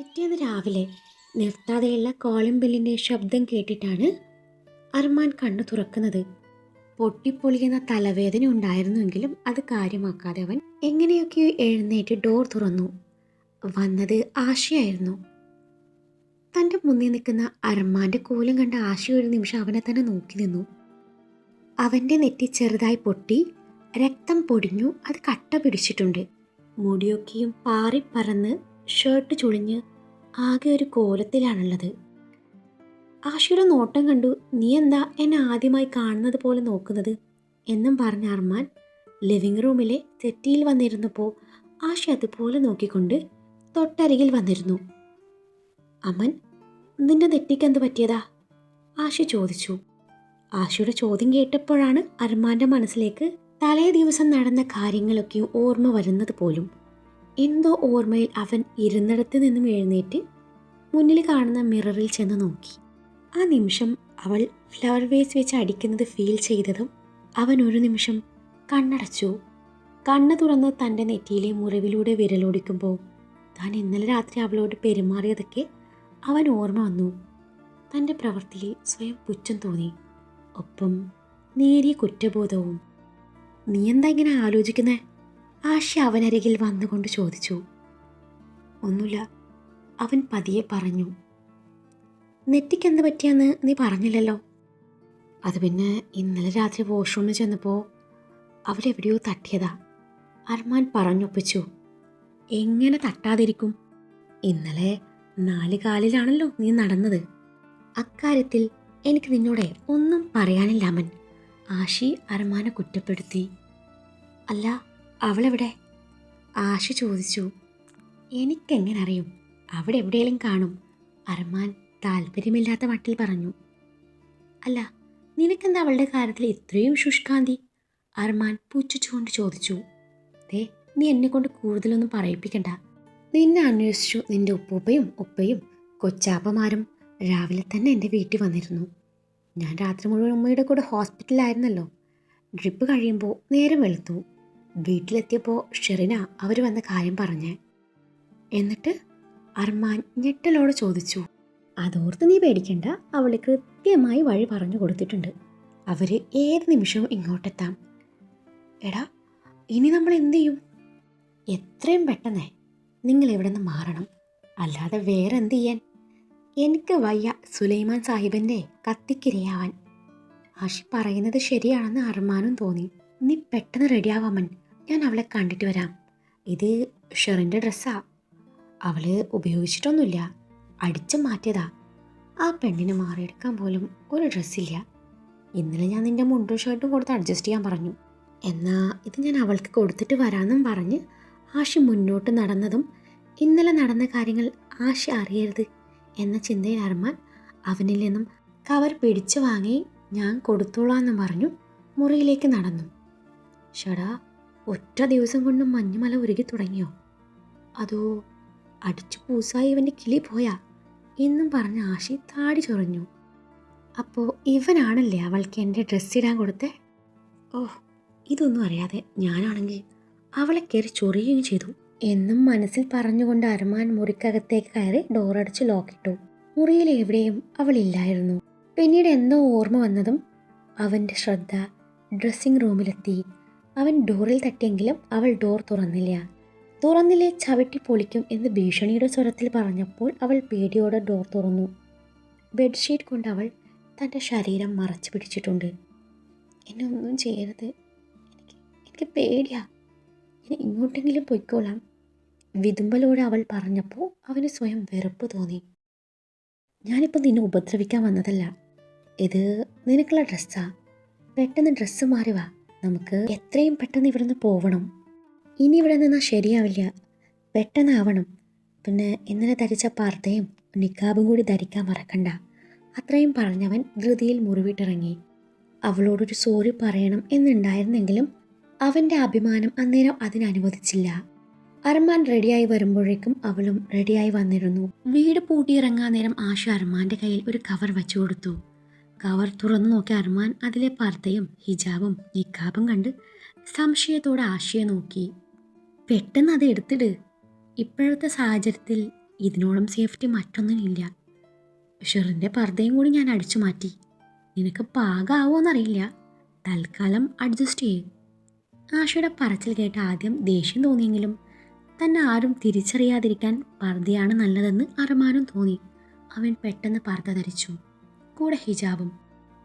പിറ്റേന്ന് രാവിലെ നിർത്താതെയുള്ള കോളം ബെല്ലിന്റെ ശബ്ദം കേട്ടിട്ടാണ് അർമാൻ കണ്ണു തുറക്കുന്നത്. പൊട്ടിപ്പൊളിയുന്ന തലവേദന ഉണ്ടായിരുന്നുവെങ്കിലും അത് കാര്യമാക്കാതെ അവൻ എങ്ങനെയൊക്കെയോ എഴുന്നേറ്റ് ഡോർ തുറന്നു. വന്നത് ആശയായിരുന്നു. തന്റെ മുന്നിൽ നിൽക്കുന്ന അർമാന്റെ കോലം കണ്ട ആശ ഒരു നിമിഷം അവനെ തന്നെ നോക്കി നിന്നു. അവന്റെ നെറ്റി ചെറുതായി പൊട്ടി രക്തം പൊടിഞ്ഞു അത് കട്ട പിടിച്ചിട്ടുണ്ട്. മുടിയൊക്കെയും പാറിപ്പറന്ന് ഷർട്ട് ചുളിഞ്ഞ് ആകെ ഒരു കോലത്തിലാണുള്ളത്. ആശയുടെ നോട്ടം കണ്ടു നീ എന്താ എന്നെ ആദ്യമായി കാണുന്നത് പോലെ നോക്കുന്നത്? എന്നും പറഞ്ഞ അർമാൻ ലിവിംഗ് റൂമിലെ തെറ്റിയിൽ വന്നിരുന്നപ്പോൾ ആശ അതുപോലെ നോക്കിക്കൊണ്ട് തൊട്ടരികിൽ വന്നിരുന്നു. അമൻ നിന്റെ നെറ്റിക്കെന്ത് പറ്റിയതാ? ആശ ചോദിച്ചു. ആശയുടെ ചോദ്യം കേട്ടപ്പോഴാണ് അർമാന്റെ മനസ്സിലേക്ക് തലേ ദിവസം നടന്ന കാര്യങ്ങളൊക്കെ ഓർമ്മ വരുന്നത് പോലും. എന്തോ ഓർമ്മയിൽ അവൻ ഇരുന്നിടത്ത് നിന്നും എഴുന്നേറ്റ് മുന്നിൽ കാണുന്ന മിററിൽ ചെന്ന് നോക്കി. ആ നിമിഷം അവൾ ഫ്ലവർ വേസ് വെച്ച് അടിക്കുന്നത് ഫീൽ ചെയ്തതും അവൻ ഒരു നിമിഷം കണ്ണടച്ചു. കണ്ണ് തുറന്ന് തന്റെ നെറ്റിയിലെ മുറിവിലൂടെ വിരലോടിക്കുമ്പോൾ താൻ ഇന്നലെ രാത്രി അവളോട് പെരുമാറിയതൊക്കെ അവൻ ഓർമ്മ വന്നു. തന്റെ പ്രവൃത്തിയിൽ സ്വയം പുച്ഛം തോന്നി. ഒപ്പം നേരിയ കുറ്റബോധവും. നീ എന്താ ഇങ്ങനെ ആലോചിക്കുന്നേ? ആശ അവനരികിൽ വന്നുകൊണ്ട് ചോദിച്ചു. ഒന്നുമില്ല അവൻ പതിയെ പറഞ്ഞു. നെറ്റിക്കെന്ത് പറ്റിയെന്ന് നീ പറഞ്ഞില്ലല്ലോ? അത് പിന്നെ ഇന്നലെ രാത്രി വാഷ്റൂമിൽ ചെന്നപ്പോൾ അവരെവിടെയോ തട്ടിയതാ. അർമാൻ പറഞ്ഞൊപ്പിച്ചു. എങ്ങനെ തട്ടാതിരിക്കും? ഇന്നലെ നാല് കാലിലാണല്ലോ നീ നടന്നത്. അക്കാര്യത്തിൽ എനിക്ക് നിന്നോടെ ഒന്നും പറയാനില്ല അമൻ. ആഷി അർമാനെ കുറ്റപ്പെടുത്തി. അല്ല അവളെവിടെ? ആശ ചോദിച്ചു. എനിക്കെങ്ങനെ അറിയും അവിടെ എവിടെയെങ്കിലും കാണും. അർമാൻ താല്പര്യമില്ലാത്ത മട്ടിൽ പറഞ്ഞു. അല്ല നിനക്കെന്താ അവളുടെ കാര്യത്തിൽ ഇത്രയും ശുഷ്കാന്തി? അർമാൻ പുച്ഛിച്ചുകൊണ്ട് ചോദിച്ചു. ദേ നീ എന്നെ കൊണ്ട് കൂടുതലൊന്നും പറയിപ്പിക്കണ്ട. നിന്നെ അന്വേഷിച്ചു നിന്റെ ഉപ്പൂപ്പയും ഉപ്പയും കൊച്ചാപ്പമാരും രാവിലെ തന്നെ എന്റെ വീട്ടിൽ വന്നിരുന്നു. ഞാൻ രാത്രി മുഴുവൻ ഉമ്മയുടെ കൂടെ ഹോസ്പിറ്റലിലായിരുന്നല്ലോ. ഡ്രിപ്പ് കഴിയുമ്പോൾ നേരം വെളുത്തു. വീട്ടിലെത്തിയപ്പോൾ ഷെറിന അവർ വന്ന കാര്യം പറഞ്ഞേ. എന്നിട്ട് അർമാൻ ഞെട്ടലോടെ ചോദിച്ചു അതോർത്ത് നീ പേടിക്കണ്ട അവൾ കൃത്യമായി വഴി പറഞ്ഞു കൊടുത്തിട്ടുണ്ട്. അവർ ഏത് നിമിഷവും ഇങ്ങോട്ടെത്താം. എടാ ഇനി നമ്മൾ എന്തു ചെയ്യും? എത്രയും പെട്ടെന്നേ നിങ്ങൾ ഇവിടെ നിന്ന് മാറണം. അല്ലാതെ വേറെ എന്ത് ചെയ്യാൻ? എനിക്ക് വയ്യ സുലൈമാൻ സാഹിബിന്റെ കത്തിക്കിരയാവാൻ. ആഷി പറയുന്നത് ശരിയാണെന്ന് അർമാനും തോന്നി. നീ പെട്ടെന്ന് റെഡിയാവാമൻ ഞാൻ അവളെ കണ്ടിട്ട് വരാം. ഇത് ഷെറിന്റെ ഡ്രസ്സാ. അവൾ ഉപയോഗിച്ചിട്ടൊന്നുമില്ല. അടിച്ചു മാറ്റിയതാ. ആ പെണ്ണിനെ മാറിയെടുക്കാൻ പോലും ഒരു ഡ്രസ്സില്ല. ഇന്നലെ ഞാൻ നിന്റെ മുണ്ടും ഷർട്ടും കൊടുത്ത് അഡ്ജസ്റ്റ് ചെയ്യാൻ പറഞ്ഞു. എന്നാൽ ഇത് ഞാൻ അവൾക്ക് കൊടുത്തിട്ട് വരാമെന്നും പറഞ്ഞ് ആഷി മുന്നോട്ട് നടന്നതും ഇന്നലെ നടന്ന കാര്യങ്ങൾ ആഷി അറിയരുത് എന്ന ചിന്തയിൽ അർമാൻ അവനിൽ നിന്നും കവർ പിടിച്ചു വാങ്ങി ഞാൻ കൊടുത്തോളാന്ന് പറഞ്ഞു മുറിയിലേക്ക് നടന്നു. ഷടാ ഒറ്റ ദിവസം കൊണ്ട് മഞ്ഞുമല ഉരുകി തുടങ്ങിയോ? അതോ അടിച്ചു പൂസായി ഇവന്റെ കിളി പോയാ? എന്നും പറഞ്ഞ ആശി താടി ചൊറിഞ്ഞു. അപ്പോൾ ഇവനാണല്ലേ അവൾക്ക് എന്റെ ഡ്രസ്സ് ഇടാൻ കൊടുത്തേ? ഓ ഇതൊന്നും അറിയാതെ ഞാനാണെങ്കിൽ അവളെ കയറി ചൊറിയുകയും ചെയ്തു. എന്നും മനസ്സിൽ പറഞ്ഞുകൊണ്ട് അരമാൻ മുറിക്കകത്തേക്ക് കയറി ഡോറടിച്ച് ലോക്കിട്ടു മുറിയിൽ എവിടെയും അവളില്ലായിരുന്നു പിന്നീട് എന്തോ ഓർമ്മ വന്നതും അവന്റെ ശ്രദ്ധ ഡ്രസ്സിംഗ് റൂമിലെത്തി അവൻ ഡോറിൽ തട്ടിയെങ്കിലും അവൾ ഡോർ തുറന്നില്ല. തുറന്നില്ലേ ചവിട്ടി പൊളിക്കും എന്ന് ഭീഷണിയുടെ സ്വരത്തിൽ പറഞ്ഞപ്പോൾ അവൾ പേടിയോടെ ഡോർ തുറന്നു. ബെഡ്ഷീറ്റ് കൊണ്ട് അവൾ തന്റെ ശരീരം മറച്ചു പിടിച്ചിട്ടുണ്ട്. എന്നെ ഒന്നും ചെയ്യരുത്. എനിക്ക് എനിക്ക് പേടിയാ. ഇനി ഇങ്ങോട്ടെങ്കിലും പൊയ്ക്കോളാം. വിതുമ്പലോടെ അവൾ പറഞ്ഞപ്പോൾ അവന് സ്വയം വെറുപ്പ് തോന്നി. ഞാനിപ്പോൾ നിന്നെ ഉപദ്രവിക്കാൻ വന്നതല്ല. ഇത് നിനക്കുള്ള ഡ്രസ്സാ. പെട്ടെന്ന് ഡ്രസ്സ് മാറി വാ. നമുക്ക് എത്രയും പെട്ടെന്ന് ഇവിടുന്ന് പോവണം. ഇനി ഇവിടെ നിന്നാൽ ശരിയാവില്ല. പെട്ടെന്നാവണം. പിന്നെ ഇന്നലെ ധരിച്ച പർദ്ദയും നിക്കാബും കൂടി ധരിക്കാൻ മറക്കണ്ട. അത്രയും പറഞ്ഞവൻ ധൃതിയിൽ മുറിവിട്ടിറങ്ങി. അവളോടൊരു സോറി പറയണം എന്നുണ്ടായിരുന്നെങ്കിലും അവന്റെ അഭിമാനം അന്നേരം അതിനനുവദിച്ചില്ല. അർമാൻ റെഡിയായി വരുമ്പോഴേക്കും അവളും റെഡിയായി വന്നിരുന്നു. വീട് പൂട്ടിയിറങ്ങാൻ നേരം ആശ അർമാന്റെ കയ്യിൽ ഒരു കവർ വെച്ചു കൊടുത്തു. കവർ തുറന്നു നോക്കിയ അർമാൻ അതിലെ പർദ്ദയും ഹിജാബും നിക്കാബും കണ്ട് സംശയത്തോടെ ആശയെ നോക്കി. പെട്ടെന്ന് അത് എടുത്തിട്. ഇപ്പോഴത്തെ സാഹചര്യത്തിൽ ഇതിനോളം സേഫ്റ്റി മറ്റൊന്നിനില്ല. ഷെറിന്റെ പർദ്ദയും കൂടി ഞാൻ അടിച്ചു മാറ്റി. നിനക്ക് പാകാവോന്നറിയില്ല. തൽക്കാലം അഡ്ജസ്റ്റ് ചെയ്യും. ആഷയുടെ പറച്ചിൽ കേട്ട് ആദ്യം ദേഷ്യം തോന്നിയെങ്കിലും തന്നെ ആരും തിരിച്ചറിയാതിരിക്കാൻ പർദ്ദയാണ് നല്ലതെന്ന് അറമാനും തോന്നി. അവൻ പെട്ടെന്ന് പർദ്ദ ധരിച്ചു. കൂടെ ഹിജാബും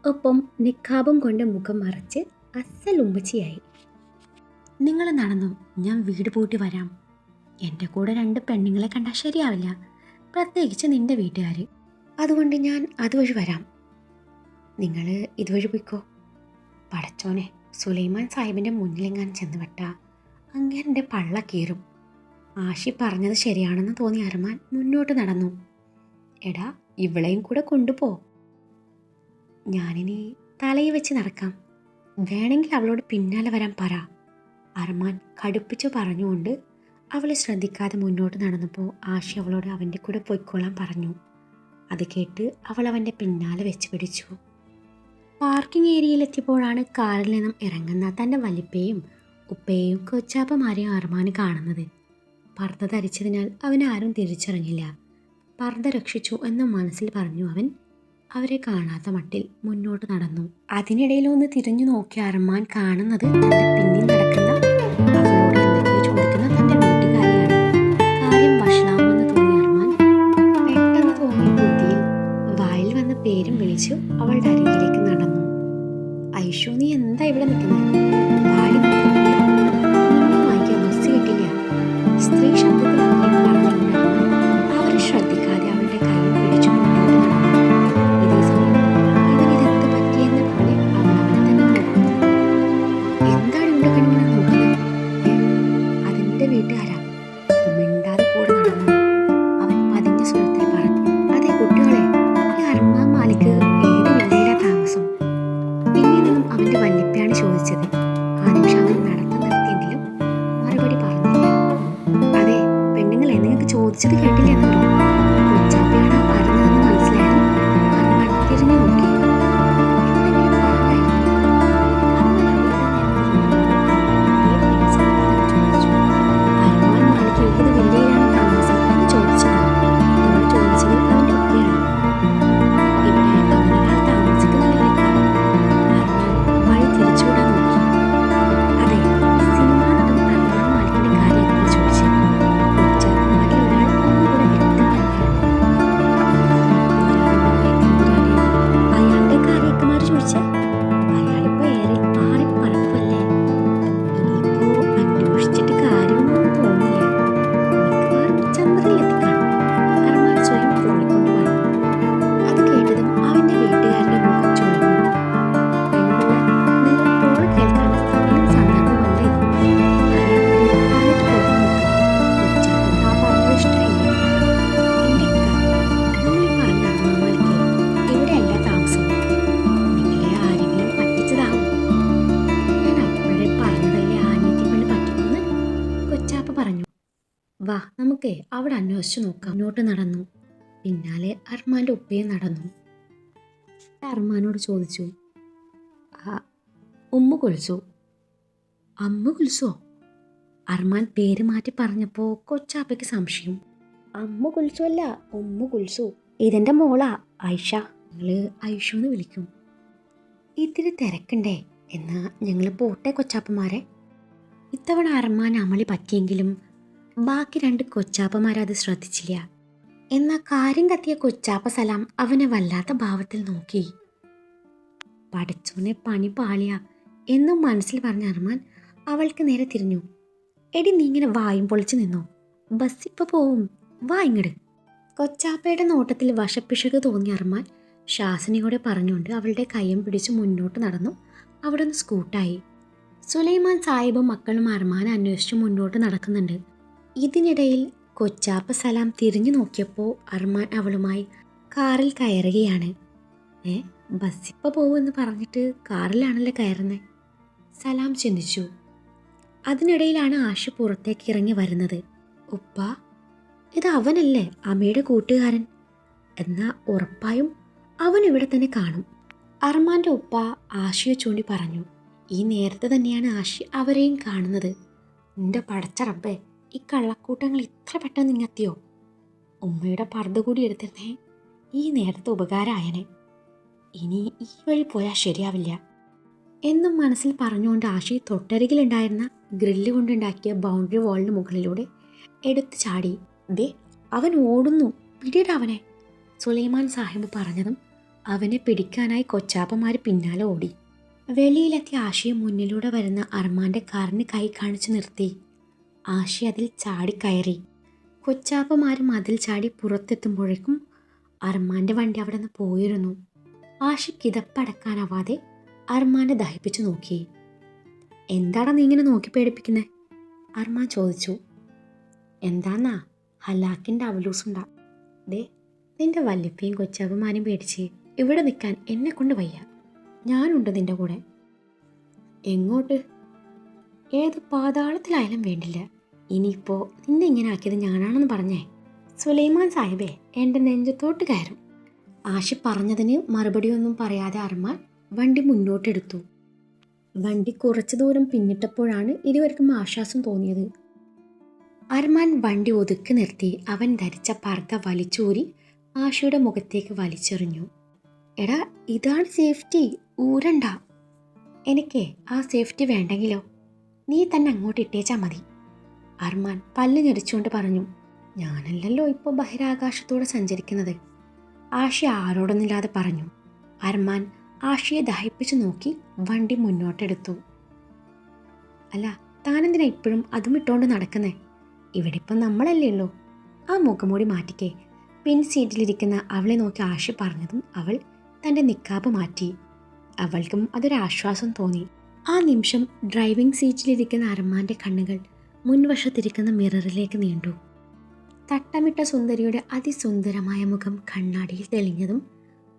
ഒപ്പം നിഖാബും കൊണ്ട് മുഖം മറച്ച് അസൽ ഉമ്മച്ചിയായി. നിങ്ങൾ നടന്നു? ഞാൻ വീട് പൂട്ടി വരാം. എന്റെ കൂടെ രണ്ട് പെണ്ണുങ്ങളെ കണ്ടാൽ ശരിയാവില്ല. പ്രത്യേകിച്ച് നിന്റെ വീട്ടുകാർ അതുകൊണ്ട് ഞാൻ അതുവഴി വരാം. നിങ്ങൾ ഇതുവഴി പോയിക്കോ. പടച്ചോനെ സുലൈമാൻ സാഹിബിന്റെ മുന്നിലെങ്ങാൻ ചെന്ന് വിട്ട. അങ്ങനെ പള്ള കീറും. ആഷി പറഞ്ഞത് ശരിയാണെന്ന് തോന്നി അരമാൻ മുന്നോട്ട് നടന്നു. എടാ ഇവളെയും കൂടെ കൊണ്ടുപോ. ഞാനിനി തലയിൽ വെച്ച് നടക്കാം. വേണമെങ്കിൽ അവളോട് പിന്നാലെ വരാൻ പറ. അർമാൻ കടുപ്പിച്ചു പറഞ്ഞുകൊണ്ട് അവളെ ശ്രദ്ധിക്കാതെ മുന്നോട്ട് നടന്നപ്പോൾ ആഷി അവളോട് അവന്റെ കൂടെ പൊയ്ക്കോളാൻ പറഞ്ഞു. അത് കേട്ട് അവൾ അവന്റെ പിന്നാലെ വെച്ച് പിടിച്ചു. പാർക്കിംഗ് ഏരിയയിലെത്തിയപ്പോഴാണ് കാറിൽ നിന്നും ഇറങ്ങുന്ന തന്റെ വലിപ്പയും ഉപ്പയെയും കൊച്ചാപ്പമാരെയും അർമാൻ കാണുന്നത്. പർദ്ദ ധരിച്ചതിനാൽ ആരും തിരിച്ചറിഞ്ഞില്ല. പർദ്ദ രക്ഷിച്ചു എന്ന് മനസ്സിൽ പറഞ്ഞു അവൻ. അവരെ കാണാത്ത മട്ടിൽ മുന്നോട്ട് നടന്നു. അതിനിടയിൽ ഒന്ന് തിരിഞ്ഞു നോക്കി അർമാൻ കാണുന്നത് പിന്നിൽ നടക്കുന്ന അവളോട് കാര്യം അർമാൻ. പെട്ടെന്ന് തോന്നിയ ബുദ്ധിയിൽ വായിൽ വന്ന പേരും വിളിച്ചു അവളുടെ അരികിലേക്ക് നടന്നു. ഐഷു നീ എന്താ ഇവിടെ നിൽക്കുന്നത്? എന്താണ് ഇവിടെ അവിടെ അന്വേഷിച്ചു നോക്കാം. മുന്നോട്ട് നടന്നു. പിന്നാലെ അർമാന്റെ ഉപ്പയും നടന്നു. അർമാനോട് ചോദിച്ചു ഉമ്മ കുളിച്ചു? അമ്മ കുളിച്ചോ? അർമാൻ പേര് മാറ്റി പറഞ്ഞപ്പോൾ കൊച്ചാപ്പയ്ക്ക് സംശയം. അമ്മ കുളിച്ചു അല്ല ഉമ്മ കുളിച്ചു. ഇതെന്റെ മോളാ ഐഷ. ഞങ്ങൾ ഐഷു എന്ന് വിളിക്കും. ഇത്തിരി തിരക്കണ്ടേ എന്നാ ഞങ്ങൾ പോട്ടെ കൊച്ചാപ്പന്മാരെ. ഇത്തവണ അർമാൻ അമളി പറ്റിയെങ്കിലും ബാക്കി രണ്ട് കൊച്ചാപ്പമാരത് ശ്രദ്ധിച്ചില്ല. എന്നാ കാര്യം കത്തിയ കൊച്ചാപ്പ സലാം അവനെ വല്ലാത്ത ഭാവത്തിൽ നോക്കി. പഠിച്ചോനെ പണി പാളിയ എന്നും മനസ്സിൽ പറഞ്ഞ അർമാൻ അവൾക്ക് നേരെ തിരിഞ്ഞു. എടി നീ ഇങ്ങനെ വായും പൊളിച്ച് നിന്നോ? ബസ് ഇപ്പൊ പോവും. വാ ഇങ്ങട്. കൊച്ചാപ്പയുടെ നോട്ടത്തിൽ വശപ്പിശക് തോന്നിയ അർമാൻ ശാസനയോടെ പറഞ്ഞുകൊണ്ട് അവളുടെ കയ്യും പിടിച്ച് മുന്നോട്ട് നടന്നു. അവിടെ നിന്ന് സ്കൂട്ടായി. സുലൈമാൻ സാഹിബും മക്കളും അർമാൻ അന്വേഷിച്ച് മുന്നോട്ട് നടക്കുന്നുണ്ട്. ഇതിനിടയിൽ കൊച്ചാപ്പ സലാം തിരിഞ്ഞു നോക്കിയപ്പോൾ അർമാൻ അവളുമായി കാറിൽ കയറുകയാണ്. ഏ ബസ്സിപ്പോൾ പോകുമെന്ന് പറഞ്ഞിട്ട് കാറിലാണല്ലോ കയറുന്നത് സലാം ചിന്തിച്ചു. അതിനിടയിലാണ് ആഷു പുറത്തേക്ക് ഇറങ്ങി വരുന്നത്. ഉപ്പ ഇത് അവനല്ലേ അമ്മയുടെ കൂട്ടുകാരൻ? എന്നാ ഉറപ്പായും അവൻ ഇവിടെ തന്നെ കാണും. അർമാന്റെ ഉപ്പ ആഷിയെ ചൂണ്ടി പറഞ്ഞു ഈ നേരത്തെ തന്നെയാണ് ആഷി അവരെയും കാണുന്നത്. നിന്റെ പടച്ച റബ്ബേ ഈ കള്ളക്കൂട്ടങ്ങൾ ഇത്ര പെട്ടെന്ന് ഇങ്ങെത്തിയോ? ഉമ്മയുടെ പർദ്ദ കൂടി എടുത്തിരുന്നേ. ഈ നേരത്തെ ഉപകാരമായനെ ഇനി ഈ വഴി പോയാൽ ശരിയാവില്ല. എന്നും മനസ്സിൽ പറഞ്ഞുകൊണ്ട് ആശി തൊട്ടരികിലുണ്ടായിരുന്ന ഗ്രില്ല് കൊണ്ടുണ്ടാക്കിയ ബൗണ്ടറി വാളിന് മുകളിലൂടെ എടുത്തു ചാടി. ദേ അവൻ ഓടുന്നു. പിടിയിട അവനെ. സുലൈമാൻ സാഹിബ് പറഞ്ഞതും അവനെ പിടിക്കാനായി കൊച്ചാപ്പന്മാർ പിന്നാലെ ഓടി. വെളിയിലെത്തിയ ആശയെ മുന്നിലൂടെ വരുന്ന അർമാന്റെ കാറിന് കൈ കാണിച്ചു നിർത്തി. ആശി അതിൽ ചാടിക്കയറി കൊച്ചാപ്പമാരും അതിൽ ചാടി പുറത്തെത്തുമ്പോഴേക്കും അർമാന്റെ വണ്ടി അവിടെ നിന്ന് പോയിരുന്നു. ആശി കിതപ്പടക്കാനാവാതെ അർമാനെ ദഹിപ്പിച്ചു നോക്കി. എന്താടാ നീ ഇങ്ങനെ നോക്കി പേടിപ്പിക്കുന്നത് അർമാൻ ചോദിച്ചു. എന്താന്നാ? ഹലാക്കിന്റെ അവലൂസുണ്ടാ. ദേ നിന്റെ വല്യപ്പയും കൊച്ചാപ്പമാരും പേടിച്ച് ഇവിടെ നിൽക്കാൻ എന്നെ കൊണ്ട് വയ്യ. ഞാനുണ്ട് നിന്റെ കൂടെ. എങ്ങോട്ട്? ഏത് പാതാളത്തിലായാലും വേണ്ടില്ല. ഇനിയിപ്പോൾ നിന്നെ ഇങ്ങനെ ആക്കിയത് ഞാനാണെന്ന് പറഞ്ഞേ? സുലൈമാൻ സാഹിബേ എന്റെ നെഞ്ചത്തോട്ട് കയറും. ആശി പറഞ്ഞതിന് മറുപടിയൊന്നും പറയാതെ അർമാൻ വണ്ടി മുന്നോട്ടെടുത്തു. വണ്ടി കുറച്ചു ദൂരം പിന്നിട്ടപ്പോഴാണ് ഇരുവർക്കും ആശ്വാസം തോന്നിയത്. അർമാൻ വണ്ടി ഒതുക്കി നിർത്തി അവൻ ധരിച്ച പർദ്ദ വലിച്ചൂരി ആശയുടെ മുഖത്തേക്ക് വലിച്ചെറിഞ്ഞു. എടാ ഇതാണ് സേഫ്റ്റി. ഊരണ്ട. എനിക്ക് ആ സേഫ്റ്റി വേണ്ടെങ്കിലോ? നീ തന്നെ അങ്ങോട്ട് ഇട്ടേച്ചാൽ മതി. അർമാൻ പല്ല് ഞെരിച്ചുകൊണ്ട് പറഞ്ഞു ഞാനല്ലല്ലോ ഇപ്പോൾ ബഹിരാകാശത്തൂടെ സഞ്ചരിക്കുന്നത്. ആഷി ആരോടൊന്നില്ലാതെ പറഞ്ഞു അർമാൻ ആഷിയെ ദഹിപ്പിച്ച് നോക്കി വണ്ടി മുന്നോട്ടെടുത്തു. അല്ല താനെന്തിനാ ഇപ്പോഴും അതും ഇട്ടുകൊണ്ട് നടക്കുന്നേ? ഇവിടെ ഇപ്പം നമ്മളല്ലേ ഉള്ളൂ. ആ മുഖംമൂടി മാറ്റിക്കേ പിൻ സീറ്റിലിരിക്കുന്ന അവളെ നോക്കി ആഷി പറഞ്ഞതും അവൾ തന്റെ നിക്കാബ് മാറ്റി. അവൾക്കും അതൊരാശ്വാസം തോന്നി. ആ നിമിഷം ഡ്രൈവിംഗ് സീറ്റിലിരിക്കുന്ന അർമാന്റെ കണ്ണുകൾ മുൻവശത്തിരിക്കുന്ന മിററിലേക്ക് നീണ്ടു. തട്ടമിട്ട സുന്ദരിയുടെ അതിസുന്ദരമായ മുഖം കണ്ണാടിയിൽ തെളിഞ്ഞതും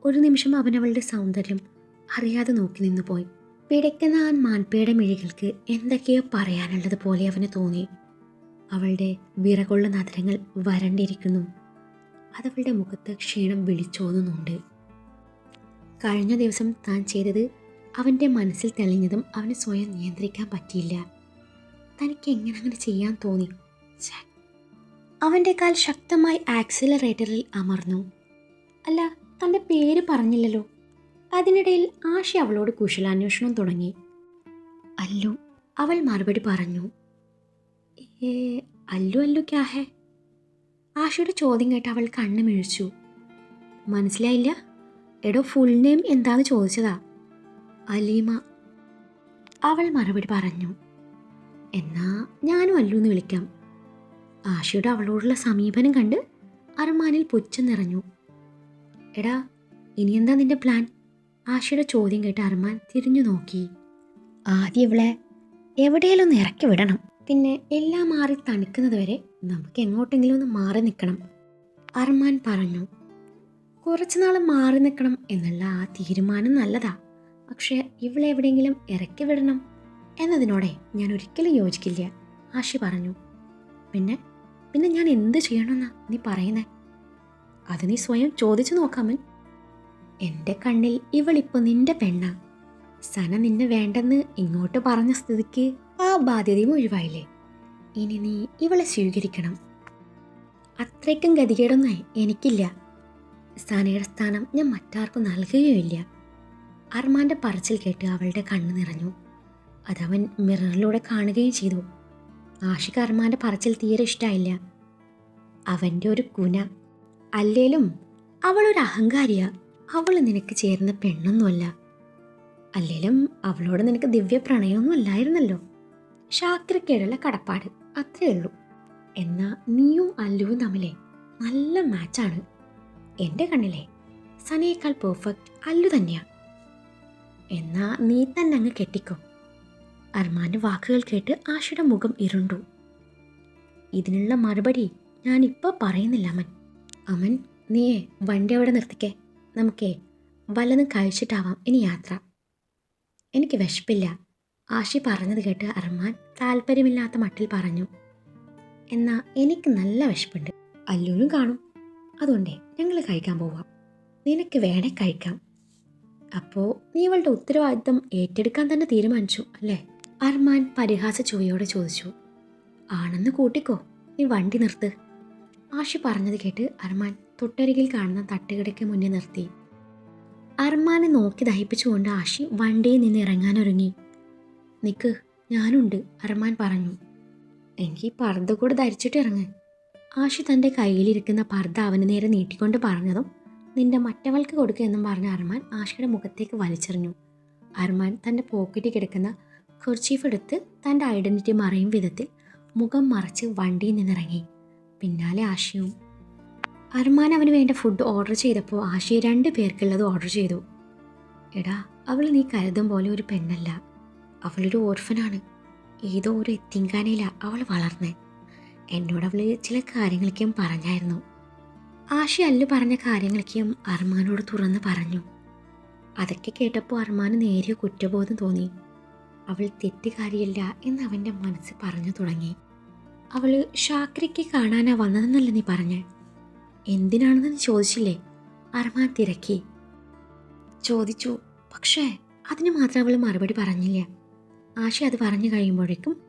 ഒരു നിമിഷം അവൻ അവളുടെ സൗന്ദര്യം അറിയാതെ നോക്കി നിന്നുപോയി. പിടയ്ക്കുന്ന ആ മാൻപേയുടെ മിഴികൾക്ക് എന്തൊക്കെയോ പറയാനുള്ളത് പോലെ അവന് തോന്നി. അവളുടെ വിറകൊള്ള നദരങ്ങൾ വരണ്ടിരിക്കുന്നു. അതവളുടെ മുഖത്ത് ക്ഷീണം വിളിച്ചോതുന്നുണ്ട്. കഴിഞ്ഞ ദിവസം താൻ ചെയ്തത് അവന്റെ മനസ്സിൽ തെളിഞ്ഞതും അവന് സ്വയം നിയന്ത്രിക്കാൻ പറ്റിയില്ല. തനിക്ക് എങ്ങനെ അങ്ങനെ ചെയ്യാൻ തോന്നി. അവന്റെ കാൽ ശക്തമായി ആക്സിലറേറ്ററിൽ അമർന്നു. അല്ല തന്റെ പേര് പറഞ്ഞില്ലല്ലോ. അതിനിടയിൽ ആശ അവളോട് കുശലാന്വേഷണം തുടങ്ങി. അല്ലു അവൾ മറുപടി പറഞ്ഞു. ഏ അല്ലു അല്ലു ക്യാഹേ ആശയുടെ ചോദ്യം കേട്ട് അവൾ കണ്ണു മിഴിച്ചു മനസ്സിലായില്ല? എടോ ഫുൾ നെയിം എന്താന്ന് ചോദിച്ചതാ. അലീമ. അവൾ മറുപടി പറഞ്ഞു. എന്നാ ഞാനും അല്ലു എന്ന് വിളിക്കാം. ആശയുടെ അവളോടുള്ള സമീപനം കണ്ട് അർമാനിൽ പുച്ഛം നിറഞ്ഞു. എടാ ഇനി എന്താ നിന്റെ പ്ലാൻ ആശയുടെ ചോദ്യം കേട്ട് അർമാൻ തിരിഞ്ഞു നോക്കി. ആദ്യം ഇവളെ എവിടെയെങ്കിലും ഒന്ന് ഇറക്കി വിടണം. പിന്നെ എല്ലാം മാറി തണുക്കുന്നത് വരെ നമുക്ക് എങ്ങോട്ടെങ്കിലും ഒന്ന് മാറി നിൽക്കണം. അർമാൻ പറഞ്ഞു കുറച്ചുനാൾ മാറി നിൽക്കണം എന്നുള്ള ആ തീരുമാനം നല്ലതാ. പക്ഷെ ഇവളെവിടെയെങ്കിലും ഇറക്കി വിടണം എന്നതിനോടെ ഞാൻ ഒരിക്കലും യോജിക്കില്ല. ആഷി പറഞ്ഞു. പിന്നെ? പിന്നെ ഞാൻ എന്ത് ചെയ്യണമെന്നാ നീ പറയുന്നേ? അത് നീ സ്വയം ചോദിച്ചു നോക്കാമൻ എന്റെ കണ്ണിൽ ഇവളിപ്പോൾ നിന്റെ പെണ്ണാ. സന നിന്നെ വേണ്ടെന്ന് ഇങ്ങോട്ട് പറഞ്ഞ സ്ഥിതിക്ക് ആ ബാധ്യതയും ഒഴിവായില്ലേ? ഇനി നീ ഇവളെ സ്വീകരിക്കണം. അത്രയ്ക്കും ഗതികേടൊന്നും എനിക്കില്ല. സനയുടെ സ്ഥാനം ഞാൻ മറ്റാർക്കും നൽകുകയുമില്ല. അർമാന്റെ പറച്ചിൽ കേട്ട് അവളുടെ കണ്ണ് നിറഞ്ഞു. അതവൻ മിററിലൂടെ കാണുകയും ചെയ്തു. ആഷിക് അർമാന്റെ പറച്ചിൽ തീരെ ഇഷ്ടമായില്ല അവന്റെ ഒരു കുന. അല്ലേലും അവളൊരു അഹങ്കാരിയ. അവൾ നിനക്ക് ചേരുന്ന പെണ്ണൊന്നുമല്ല. അല്ലേലും അവളോട് നിനക്ക് ദിവ്യ പ്രണയമൊന്നും അല്ലായിരുന്നല്ലോ. ഷാക്കിരക്കേടുള്ള കടപ്പാട്. അത്രയേ ഉള്ളൂ. എന്നാ നീയും അല്ലുവും തമ്മിലെ നല്ല മാച്ചാണ്. എന്റെ കണ്ണിലെ സനയേക്കാൾ പെർഫെക്റ്റ് അല്ലു തന്നെയാ. എന്നാ നീ തന്നെ അങ്ങ് കെട്ടിക്കോ. അർമാന്റെ വാക്കുകൾ കേട്ട് ആശയുടെ മുഖം ഇരുണ്ടു. ഇതിനുള്ള മറുപടി ഞാൻ ഇപ്പോൾ പറയുന്നില്ല അമൻ. അമൻ നീയേ വണ്ടി അവിടെ നിർത്തിക്കേ. നമുക്കേ വല്ലതും കഴിച്ചിട്ടാവാം ഇനി യാത്ര. എനിക്ക് വിശപ്പില്ല. ആഷി പറഞ്ഞത് കേട്ട് അർമാൻ താല്പര്യമില്ലാത്ത മട്ടിൽ പറഞ്ഞു. എന്നാൽ എനിക്ക് നല്ല വിശപ്പുണ്ട്. അല്ലൂനും കാണും. അതുകൊണ്ടേ ഞങ്ങൾ കഴിക്കാൻ പോവാം. നിനക്ക് വേണേ കഴിക്കാം. അപ്പോൾ നീ ഇവളുടെ ഉത്തരവാദിത്തം ഏറ്റെടുക്കാൻ തന്നെ തീരുമാനിച്ചു അല്ലേ? അർമാൻ പരിഹാസ ചുവയോടെ ചോദിച്ചു ആണെന്ന് കൂട്ടിക്കോ നീ വണ്ടി നിർത്ത്. ആഷി പറഞ്ഞത് കേട്ട് അർമാൻ തൊട്ടരികിൽ കാണുന്ന തട്ടുകടയ്ക്ക് മുന്നേ നിർത്തി. അർമാനെ നോക്കി ദഹിപ്പിച്ചുകൊണ്ട് ആഷി വണ്ടിയിൽ നിന്ന് ഇറങ്ങാനൊരുങ്ങി നിക്ക് ഞാനുണ്ട് അർമാൻ പറഞ്ഞു. എനിക്ക് ഈ പർദ്ദ കൂടെ ധരിച്ചിട്ട് ഇറങ്ങ്. ആഷി തന്റെ കയ്യിലിരിക്കുന്ന പർദ്ദ അവന് നേരെ നീട്ടിക്കൊണ്ട് പറഞ്ഞതും നിന്റെ മറ്റവൾക്ക് കൊടുക്കുക എന്നും പറഞ്ഞ അർമാൻ ആഷിയുടെ മുഖത്തേക്ക് വലിച്ചെറിഞ്ഞു. അർമാൻ തന്റെ പോക്കറ്റിൽ കിടക്കുന്ന കുർച്ചീഫ് എടുത്ത് തന്റെ ഐഡന്റിറ്റി മറയും വിധത്തിൽ മുഖം മറച്ച് വണ്ടിയിൽ നിന്നിറങ്ങി. പിന്നാലെ ആഷിയും അർമാൻ അവന് വേണ്ട ഫുഡ് ഓർഡർ ചെയ്തപ്പോൾ ആശയെ രണ്ട് പേർക്കുള്ളത് ഓർഡർ ചെയ്തു. എടാ അവൾ നീ കരുതും പോലെ ഒരു പെണ്ണല്ല. അവളൊരു ഓർഫനാണ് ഏതോ ഒരു എത്തിങ്കാനയിലാണ് അവൾ വളർന്നേ. എന്നോട് അവൾ ചില കാര്യങ്ങളൊക്കെയും പറഞ്ഞായിരുന്നു. ആശി അല്ലു പറഞ്ഞ കാര്യങ്ങളൊക്കെയും അർമാനോട് തുറന്ന് പറഞ്ഞു. അതൊക്കെ കേട്ടപ്പോൾ അർമാന് നേരിയ കുറ്റബോധം തോന്നി. അവൾ തെറ്റുകാരിയല്ല എന്ന് അവന്റെ മനസ്സ് പറഞ്ഞു തുടങ്ങി. അവൾ ഷാക്രിക്ക് കാണാനാ വന്നതെന്നല്ല നീ പറഞ്ഞ്? എന്തിനാണെന്ന് നീ ചോദിച്ചില്ലേ? അർമാൻ തിരക്കി. ചോദിച്ചു പക്ഷേ അതിന് മാത്രം അവൾ മറുപടി പറഞ്ഞില്ല. ആശ അത് പറഞ്ഞു കഴിയുമ്പോഴേക്കും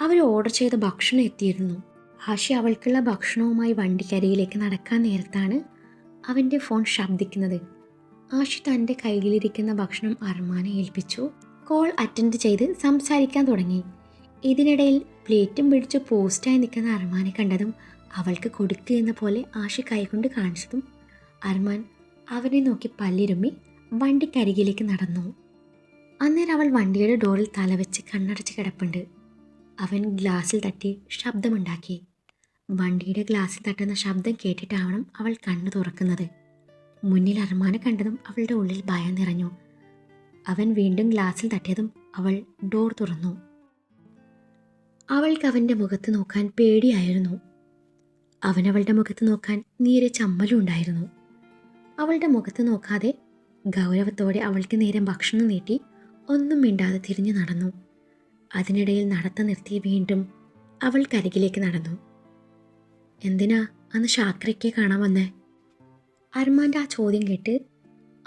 അവർ ഓർഡർ ചെയ്ത ഭക്ഷണം എത്തിയിരുന്നു. ആശ അവൾക്കുള്ള ഭക്ഷണവുമായി വണ്ടിക്കരയിലേക്ക് നടക്കാൻ നേരത്താണ് അവന്റെ ഫോൺ ശബ്ദിക്കുന്നത്. ആശി തന്റെ കയ്യിലിരിക്കുന്ന ഭക്ഷണം അർമാനെ ഏൽപ്പിച്ചു. കോൾ അറ്റൻഡ് ചെയ്ത് സംസാരിക്കാൻ തുടങ്ങി. ഇതിനിടയിൽ പ്ലേറ്റും പിടിച്ച് പോസ്റ്റായി നിൽക്കുന്ന അർമാനെ കണ്ടതും അവൾക്ക് കൊടുക്കുക എന്ന പോലെ ആഷി കൈകൊണ്ട് കാണിച്ചതും അർമാൻ അവനെ നോക്കി പല്ലിരുമ്മി വണ്ടിക്കരികിലേക്ക് നടന്നു. അന്നേരം അവൾ വണ്ടിയുടെ ഡോറിൽ തലവെച്ച് കണ്ണടച്ച് കിടപ്പുണ്ട്. അവൻ ഗ്ലാസ്സിൽ തട്ടി ശബ്ദമുണ്ടാക്കി. വണ്ടിയുടെ ഗ്ലാസ്സിൽ തട്ടുന്ന ശബ്ദം കേട്ടിട്ടാവണം അവൾ കണ്ണു തുറക്കുന്നത്. മുന്നിൽ അർമാനെ കണ്ടതും അവളുടെ ഉള്ളിൽ ഭയം നിറഞ്ഞു. അവൻ വീണ്ടും ഗ്ലാസ്സിൽ തട്ടിയതും അവൾ ഡോർ തുറന്നു. അവൾക്ക് അവന്റെ മുഖത്ത് നോക്കാൻ പേടിയായിരുന്നു. അവനവളുടെ മുഖത്ത് നോക്കാൻ നേരെ ചമ്മലും ഉണ്ടായിരുന്നു. അവളുടെ മുഖത്ത് നോക്കാതെ ഗൗരവത്തോടെ അവൾക്ക് നേരെ ഭക്ഷണം നീട്ടി ഒന്നും മിണ്ടാതെ തിരിഞ്ഞു നടന്നു. അതിനിടയിൽ നടത്ത നിർത്തി വീണ്ടും അവൾ കരികിലേക്ക് നടന്നു. എന്തിനാ അന്ന് ഷാക്രയ്ക്ക് കാണാൻ വന്നേ? അർമാന്റെ ആ ചോദ്യം കേട്ട്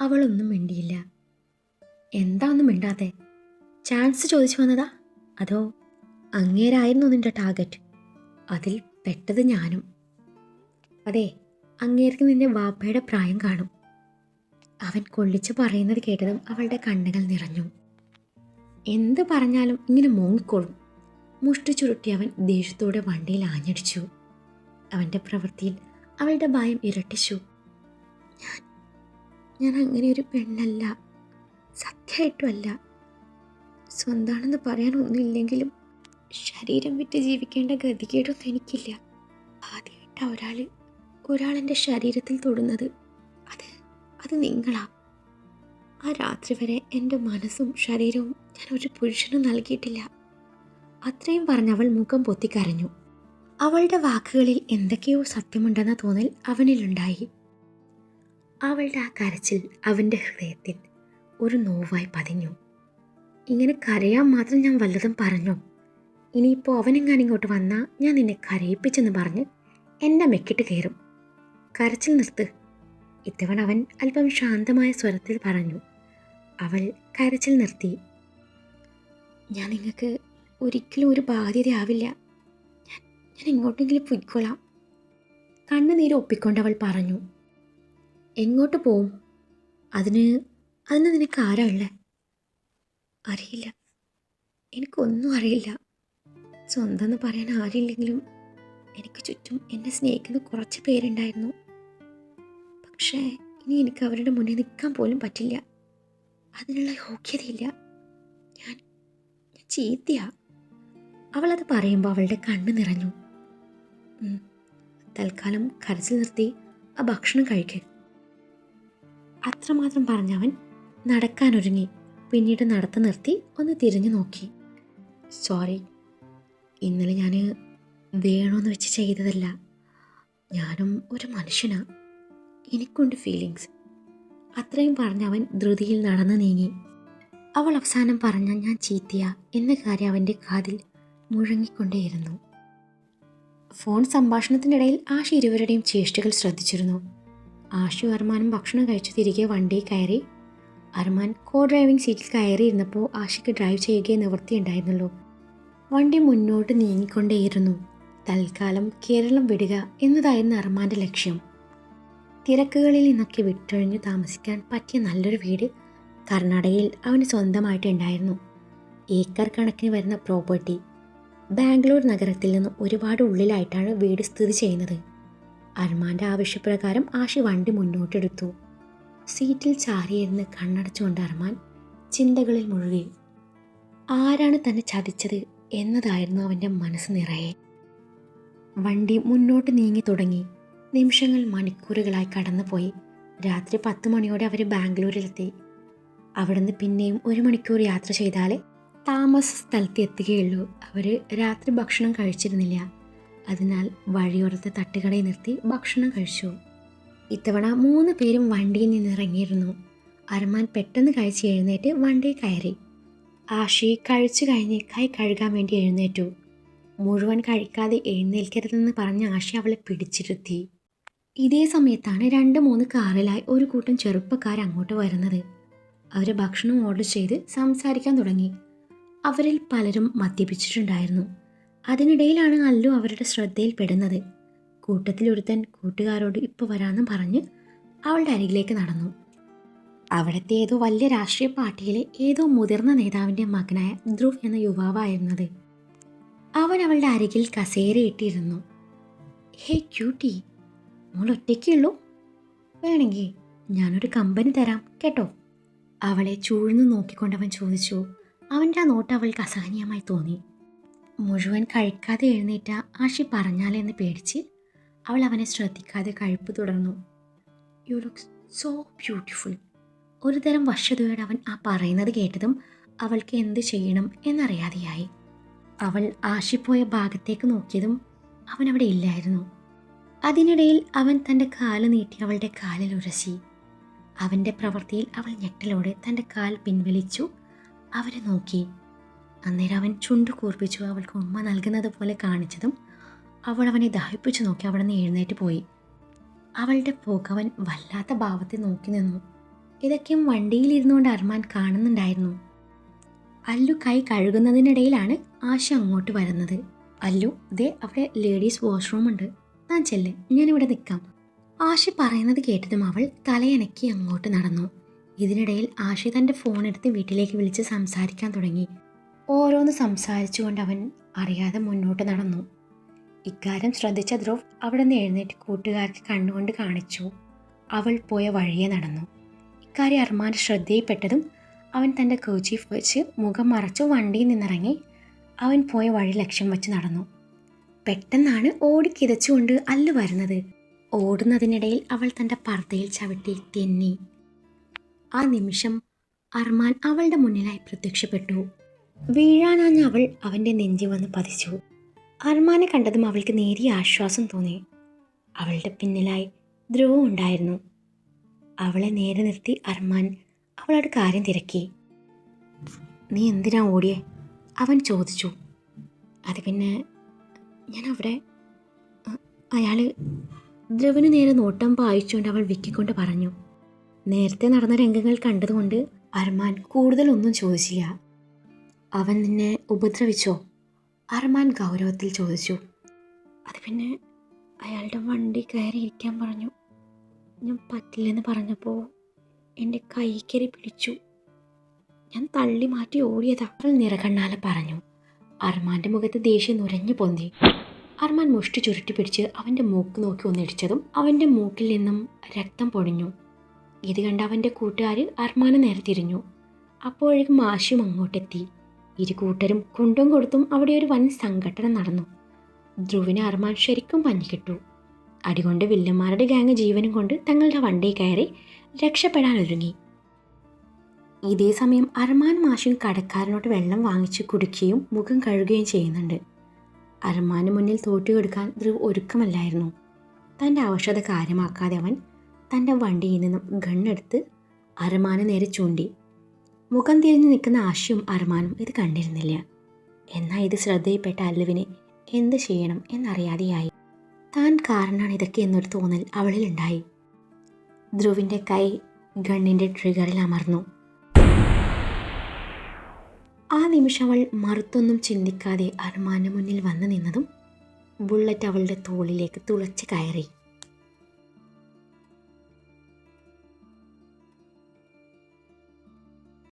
അവളൊന്നും മിണ്ടിയില്ല. എന്താ ഒന്നും മിണ്ടാതെ ചാൻസ് ചോദിച്ചു വന്നതാ? അതോ അങ്ങേരായിരുന്നു നിന്റെ ടാർഗറ്റ്? അതിൽ പെട്ടത് ഞാനും. അതെ അങ്ങേർക്ക് നിന്റെ വാപ്പയുടെ പ്രായം കാണും. അവൻ കൊള്ളിച്ച് പറയുന്നത് കേട്ടതും അവളുടെ കണ്ണുകൾ നിറഞ്ഞു. എന്ത് പറഞ്ഞാലും ഇങ്ങനെ മോങ്ങിക്കോളും. മുഷ്ടി ചുരുട്ടി അവൻ ദേഷ്യത്തോടെ വണ്ടിയിൽ ആഞ്ഞടിച്ചു. അവന്റെ പ്രവൃത്തിയിൽ അവളുടെ ഭയം ഇരട്ടിച്ചു. ഞാൻ ഞാൻ അങ്ങനെ ഒരു പെണ്ണല്ല. സത്യമായിട്ടുമല്ല. സ്വന്താണെന്ന് പറയാനൊന്നുമില്ലെങ്കിലും ശരീരം വിറ്റ് ജീവിക്കേണ്ട ഗതികേടൊന്നും എനിക്കില്ല. ആദ്യമായിട്ട് ഒരാൾ ഒരാളെന്റെ ശരീരത്തിൽ തൊടുന്നത്. അത് അത് നിങ്ങളാ. ആ രാത്രി വരെ എന്റെ മനസ്സും ശരീരവും ഞാൻ ഒരു പുരുഷനും നൽകിയിട്ടില്ല. അത്രയും പറഞ്ഞ് അവൾ മുഖം പൊത്തിക്കരഞ്ഞു. അവളുടെ വാക്കുകളിൽ എന്തൊക്കെയോ സത്യമുണ്ടെന്ന തോന്നൽ അവനിലുണ്ടായി. അവളുടെ ആ കരച്ചിൽ അവന്റെ ഹൃദയത്തിൽ ഒരു നോവായി പതിഞ്ഞു. ഇങ്ങനെ കരയാൻ മാത്രം ഞാൻ വല്ലതും പറഞ്ഞു? ഇനിയിപ്പോൾ അവനെങ്ങാനും ഇങ്ങോട്ട് വന്നാൽ ഞാൻ നിന്നെ കരയിപ്പിച്ചെന്ന് പറഞ്ഞ് എന്നെ മെക്കിട്ട് കയറും. കരച്ചിൽ നിർത്ത്. ഇത്തവണ അവൻ അല്പം ശാന്തമായ സ്വരത്തിൽ പറഞ്ഞു. അവൾ കരച്ചിൽ നിർത്തി. ഞാൻ നിങ്ങൾക്ക് ഒരിക്കലും ഒരു ബാധ്യതയാവില്ല. ഞാൻ ഞാൻ എങ്ങോട്ടെങ്കിലും പൊയ്ക്കൊള്ളാം കണ്ണുനീര് ഒപ്പിക്കൊണ്ട് അവൾ പറഞ്ഞു. എങ്ങോട്ട് പോവും? അതിന് അതിന് നിനക്ക് ആരാ അറിയില്ല. എനിക്കൊന്നും അറിയില്ല. സ്വന്തം പറയാൻ ആരില്ലെങ്കിലും എനിക്ക് ചുറ്റും എന്നെ സ്നേഹിക്കുന്ന കുറച്ച് പേരുണ്ടായിരുന്നു. പക്ഷേ ഇനി എനിക്ക് അവരുടെ മുന്നിൽ നിൽക്കാൻ പോലും പറ്റില്ല. അതിനുള്ള യോഗ്യതയില്ല. ഞാൻ ഞാൻ ചീത്തയാ. അവളത് പറയുമ്പോൾ അവളുടെ കണ്ണ് നിറഞ്ഞു. തൽക്കാലം കരച്ചിൽ നിർത്തി ആ ഭക്ഷണം കഴിക്കും. അത്രമാത്രം പറഞ്ഞവൻ നടക്കാനൊരുങ്ങി. പിന്നീട് നടത്ത നിർത്തി ഒന്ന് തിരിഞ്ഞു നോക്കി. സോറി ഇന്നലെ ഞാൻ വേണമെന്ന് വെച്ച് ചെയ്തതല്ല. ഞാനും ഒരു മനുഷ്യനാ. എനിക്കുണ്ട് ഫീലിങ്സ് അത്രയും പറഞ്ഞവൻ ധൃതിയിൽ നടന്നു നീങ്ങി. അവൾ അവസാനം പറഞ്ഞ ഞാൻ ചീത്തിയ എന്ന കാര്യം അവന്റെ കാതിൽ മുഴങ്ങിക്കൊണ്ടേയിരുന്നു. ഫോൺ സംഭാഷണത്തിനിടയിൽ ആഷി ഇരുവരുടെയും ചേഷ്ടകൾ ശ്രദ്ധിച്ചിരുന്നു. ആഷി അർമാനും ഭക്ഷണം കഴിച്ചു തിരികെ വണ്ടിയിൽ കയറി അർമാൻ കോ ഡ്രൈവിംഗ് സീറ്റിൽ കയറിയിരുന്നപ്പോൾ ആഷിക്ക് ഡ്രൈവ് ചെയ്യുകയെ നിവൃത്തിയുണ്ടായിരുന്നുള്ളൂ വണ്ടി മുന്നോട്ട് നീങ്ങിക്കൊണ്ടേയിരുന്നു. തൽക്കാലം കേരളം വിടുക എന്നതായിരുന്നു അർമാന്റെ ലക്ഷ്യം. തിരക്കുകളിൽ നിന്നൊക്കെ വിട്ടൊഴിഞ്ഞു താമസിക്കാൻ പറ്റിയ നല്ലൊരു വീട് കർണാടകയിൽ അവന് സ്വന്തമായിട്ടുണ്ടായിരുന്നു ഏക്കർ കണക്കിന് വരുന്ന പ്രോപ്പർട്ടി ബാംഗ്ലൂർ നഗരത്തിൽ നിന്ന് ഒരുപാട് ഉള്ളിലായിട്ടാണ് വീട് സ്ഥിതി ചെയ്യുന്നത്. അർമാന്റെ ആവശ്യപ്രകാരം ആഷി വണ്ടി മുന്നോട്ടെടുത്തു. സീറ്റിൽ ചാരിയിരുന്ന് കണ്ണടച്ചുകൊണ്ട് അർമാൻ ചിന്തകളിൽ മുഴുകി. ആരാണ് തന്നെ ചതിച്ചത്? എന്നതായിരുന്നു അവന്റെ മനസ്സ് നിറയെ. വണ്ടി മുന്നോട്ട് നീങ്ങി തുടങ്ങി. നിമിഷങ്ങൾ മണിക്കൂറുകളായി കടന്നുപോയി. രാത്രി പത്ത് മണിയോടെ അവർ ബാംഗ്ലൂരിലെത്തി. അവിടുന്ന് പിന്നെയും ഒരു മണിക്കൂർ യാത്ര ചെയ്താലേ താമസ സ്ഥലത്ത് എത്തുകയുള്ളൂ. അവർ രാത്രി ഭക്ഷണം കഴിച്ചിരുന്നില്ല. അതിനാൽ വഴിയോരത്തെ തട്ടുകടയിൽ നിർത്തി ഭക്ഷണം കഴിച്ചു. ഇത്തവണ മൂന്ന് പേരും വണ്ടിയിൽ നിന്ന് ഇറങ്ങിയിരുന്നു. അർമാൻ പെട്ടെന്ന് കഴിച്ച് എഴുന്നേറ്റ് വണ്ടിയിൽ കയറി. ആഷി കഴിച്ചു കഴിഞ്ഞ് കൈ കഴുകാൻ വേണ്ടി എഴുന്നേറ്റു. മുഴുവൻ കഴിക്കാതെ എഴുന്നേൽക്കരുതെന്ന് പറഞ്ഞ് ആഷി അവളെ പിടിച്ചിരുത്തി. ഇതേ സമയത്താണ് രണ്ട് മൂന്ന് കാറിലായി ഒരു കൂട്ടം ചെറുപ്പക്കാർ അങ്ങോട്ട് വരുന്നത്. അവർ ഭക്ഷണം ഓർഡർ ചെയ്ത് സംസാരിക്കാൻ തുടങ്ങി. അവരിൽ പലരും മദ്യപിച്ചിട്ടുണ്ടായിരുന്നു. അതിനിടയിലാണ് അല്ലു അവരുടെ ശ്രദ്ധയിൽപ്പെടുന്നത്. കൂട്ടത്തിലൊരുത്തൻ കൂട്ടുകാരോട് ഇപ്പോൾ വരാമെന്ന് പറഞ്ഞ് അവളുടെ അരികിലേക്ക് നടന്നു. അവിടുത്തെ ഏതോ വലിയ രാഷ്ട്രീയ പാർട്ടിയിലെ ഏതോ മുതിർന്ന നേതാവിന്റെ മകനായ ധ്രുവ് എന്ന യുവാവായിരുന്നത്. അവൻ അവളുടെ അരികിൽ കസേരയിട്ടിരുന്നു. ഹേ ക്യൂട്ടി മോൾ ഒറ്റയ്ക്കുള്ളൂ വേണമെങ്കിൽ ഞാനൊരു കമ്പനി തരാം കേട്ടോ? അവളെ ചൂഴ്ന്നു നോക്കിക്കൊണ്ടവൻ ചോദിച്ചു. അവന്റെ ആ നോട്ട് അവൾക്ക് അസഹനീയമായി തോന്നി. മുഴുവൻ കഴിക്കാതെ എഴുന്നേറ്റ ആഷി പറഞ്ഞാലെന്ന് പേടിച്ച് അവൾ അവനെ ശ്രദ്ധിക്കാതെ കഴിപ്പ് തുടർന്നു. യു ലുക്ക് സോ ബ്യൂട്ടിഫുൾ ഒരു തരം വശതയോടെ അവൻ ആ പറയുന്നത് കേട്ടതും അവൾക്ക് എന്ത് ചെയ്യണം എന്നറിയാതെയായി. അവൾ ആശിപ്പോയ ഭാഗത്തേക്ക് നോക്കിയതും അവൻ അവിടെ ഇല്ലായിരുന്നു. അതിനിടയിൽ അവൻ തന്റെ കാൽ നീട്ടി അവളുടെ കാലിൽ ഉരസി. അവന്റെ പ്രവൃത്തിയിൽ അവൾ ഞെട്ടലോടെ തന്റെ കാൽ പിൻവലിച്ചു അവരെ നോക്കി. അന്നേരം അവൻ ചുണ്ടു കൂർപ്പിച്ചു അവൾക്ക് ഉമ്മ നൽകുന്നത് പോലെ കാണിച്ചതും അവൾ അവനെ ദാഹിപ്പിച്ചു നോക്കി അവിടെ നിന്ന് എഴുന്നേറ്റ് പോയി. അവളുടെ പുകവൻ വല്ലാത്ത ഭാവത്തെ നോക്കി നിന്നു. ഇതൊക്കെയും വണ്ടിയിലിരുന്നുകൊണ്ട് അർമാൻ കാണുന്നുണ്ടായിരുന്നു. അല്ലു കൈ കഴുകുന്നതിനിടയിലാണ് ആശ അങ്ങോട്ട് വരുന്നത്. അല്ലു ദേ അവിടെ ലേഡീസ് വാഷ്റൂം ഉണ്ട്. താൻ ചെല്ല് ഞാനിവിടെ നിൽക്കാം. ആശ പറയുന്നത് കേട്ടതും അവൾ തലയനക്കി അങ്ങോട്ട് നടന്നു. ഇതിനിടയിൽ ആശ തന്റെ ഫോൺ എടുത്ത് വീട്ടിലേക്ക് വിളിച്ച് സംസാരിക്കാൻ തുടങ്ങി. ഓരോന്ന് സംസാരിച്ചുകൊണ്ട് അവൻ അറിയാതെ മുന്നോട്ട് നടന്നു. ഇക്കാര്യം ശ്രദ്ധിച്ച ധ്രുവ് അവിടെ നിന്ന് എഴുന്നേറ്റ് കൂട്ടുകാർക്ക് കണ്ണുകൊണ്ട് കാണിച്ചു. അവൾ പോയ വഴിയെ നടന്നു. ഇക്കാര്യം അർമാൻ ശ്രദ്ധയിൽപ്പെട്ടതും അവൻ തന്റെ കോച്ചീഫ് വെച്ച് മുഖം മറച്ചു വണ്ടിയിൽ നിന്നിറങ്ങി അവൻ പോയ വഴി ലക്ഷ്യം വെച്ച് നടന്നു. പെട്ടെന്നാണ് ഓടിക്കിതച്ചുകൊണ്ട് അല്ലു വരുന്നത്. ഓടുന്നതിനിടയിൽ അവൾ തന്റെ പർദ്ദയിൽ ചവിട്ടി തെന്നി. ആ നിമിഷം അർമാൻ അവളുടെ മുന്നിലായി പ്രത്യക്ഷപ്പെട്ടു. വീഴാനാഞ്ഞ അവൾ അവന്റെ നെഞ്ചി വന്ന് പതിച്ചു. അർമാനെ കണ്ടതും അവൾക്ക് നേരിയ ആശ്വാസം തോന്നി. അവളുടെ പിന്നിലായി ധ്രുവം ഉണ്ടായിരുന്നു. അവളെ നേരെ നിർത്തി അർമാൻ അവളോട് കാര്യം തിരക്കി. നീ എന്തിനാ ഓടിയേ? അവൻ ചോദിച്ചു. അത് പിന്നെ ഞാൻ അവിടെ അയാൾ ധ്രുവന് നേരെ നോട്ടം പായിച്ചുകൊണ്ട് അവൾ വിക്കിക്കൊണ്ട് പറഞ്ഞു. നേരത്തെ നടന്ന രംഗങ്ങൾ കണ്ടതുകൊണ്ട് അർമാൻ കൂടുതലൊന്നും ചോദിച്ചില്ല. അവൻ നിന്നെ ഉപദ്രവിച്ചോ? അർമാൻ ഗൗരവത്തിൽ ചോദിച്ചു. അത് പിന്നെ അയാളുടെ വണ്ടി കയറി ഇരിക്കാൻ പറഞ്ഞു. ഞാൻ പറ്റില്ലെന്ന് പറഞ്ഞപ്പോൾ എന്റെ കൈക്കരി പിടിച്ചു. ഞാൻ തള്ളി മാറ്റി ഓടിയതാ. അവൾ നിറകണ്ണാല പറഞ്ഞു. അർമാന്റെ മുഖത്ത് ദേഷ്യം നുരഞ്ഞു പൊന്തി. അർമാൻ മുഷ്ടി ചുരുട്ടി പിടിച്ച് അവന്റെ മൂക്ക് നോക്കി ഒന്നിടിച്ചതും അവന്റെ മൂക്കിൽ നിന്നും രക്തം പൊടിഞ്ഞു. ഇത് കണ്ട അവന്റെ കൂട്ടുകാർ അർമാനെ നേരെ തിരിഞ്ഞു. അപ്പോഴേക്കും മാഷിയും അങ്ങോട്ടെത്തി. ഇരു കൂട്ടരും കുണ്ടും കൊടുത്തും അവിടെ ഒരു വൻ സംഘടന നടന്നു. ധ്രുവിന് അർമാൻ ശരിക്കും പഞ്ഞിക്കിട്ടു അടികൊണ്ട് വില്ലന്മാരുടെ ഗാങ് ജീവനും കൊണ്ട് തങ്ങളുടെ വണ്ടി കയറി രക്ഷപ്പെടാൻ ഒരുങ്ങി. ഇതേ സമയം അർമാൻ മാഷും കടക്കാരനോട് വെള്ളം വാങ്ങിച്ച് കുടിക്കുകയും മുഖം കഴുകുകയും ചെയ്യുന്നുണ്ട്. അർമാന് മുന്നിൽ തോറ്റുകൊടുക്കാൻ ധ്രുവ് ഒരുക്കമല്ലായിരുന്നു. തന്റെ ആവശ്യത കാര്യമാക്കാതെ അവൻ തന്റെ വണ്ടിയിൽ നിന്നും ഗണ്ണെടുത്ത് അർമാനെ നേരെ ചൂണ്ടി മുഖം തിരിഞ്ഞു നിൽക്കുന്ന ആശയും അർമാനും ഇത് കണ്ടിരുന്നില്ല. എന്നാൽ ഇത് ശ്രദ്ധയിൽപ്പെട്ട അല്ലുവിനെ എന്ത് ചെയ്യണം എന്നറിയാതെയായി. താൻ കാരണമാണ് ഇതൊക്കെ എന്നൊരു തോന്നൽ അവളിലുണ്ടായി ധ്രുവിന്റെ കൈ ഗണ്ണിന്റെ ട്രിഗറിൽ അമർന്നു. ആ നിമിഷം അവൾ മറുത്തൊന്നും ചിന്തിക്കാതെ അർമാന്റെ മുന്നിൽ വന്നു നിന്നതും ബുള്ളറ്റ് അവളുടെ തോളിലേക്ക് തുളച്ച് കയറി.